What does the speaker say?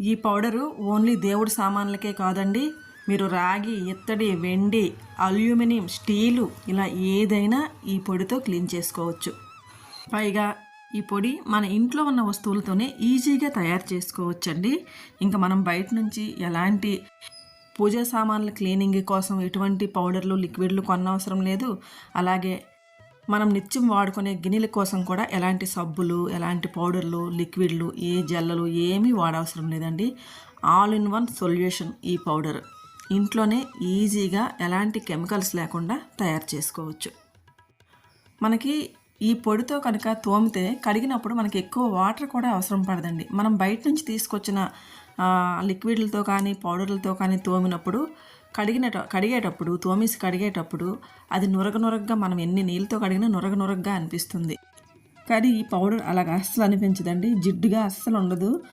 ఈ powder only దేవుడి సామాన్లకే కాదండి. మీరు రాగి ఇత్తడి వెండి అల్యూమినియం స్టీలు ఇలా ఏదైనా ఈ పొడితో క్లీన్ చేసుకోవచ్చు. పైగా ఈ పొడి మన ఇంట్లో ఉన్న వస్తువులతోనే ఈజీగా తయారు చేసుకోవచ్చండి. ఇంకా మనం బయట నుంచి ఎలాంటి పూజా సామాన్ల క్లీనింగ్ కోసం ఎటువంటి పౌడర్లు లిక్విడ్లు కొనవసరం లేదు. అలాగే మనం నిత్యం వాడుకునే గిన్నెల కోసం కూడా ఎలాంటి సబ్బులు ఎలాంటి పౌడర్లు లిక్విడ్లు ఏ జల్లలు ఏమీ వాడవసరం లేదండి. ఆల్ ఇన్ వన్ సొల్యూషన్ ఈ పౌడర్. ఇంట్లోనే ఈజీగా ఎలాంటి కెమికల్స్ లేకుండా తయారు చేసుకోవచ్చు. మనకి ఈ పొడితో కనుక తోమితే కడిగినప్పుడు మనకి ఎక్కువ వాటర్ కూడా అవసరం పడదండి. మనం బయట నుంచి తీసుకొచ్చిన లిక్విడ్లతో కానీ పౌడర్లతో కానీ తోమినప్పుడు కడిగిన కడిగేటప్పుడు తోమేసి కడిగేటప్పుడు అది నురగ నురగగా మనం ఎన్ని నీళ్ళతో కడిగినా నురగ నురగగా అనిపిస్తుంది. కానీ ఈ పౌడర్ అలాగ అస్సలు అనిపించదండి. జిడ్డుగా అస్సలు ఉండదు.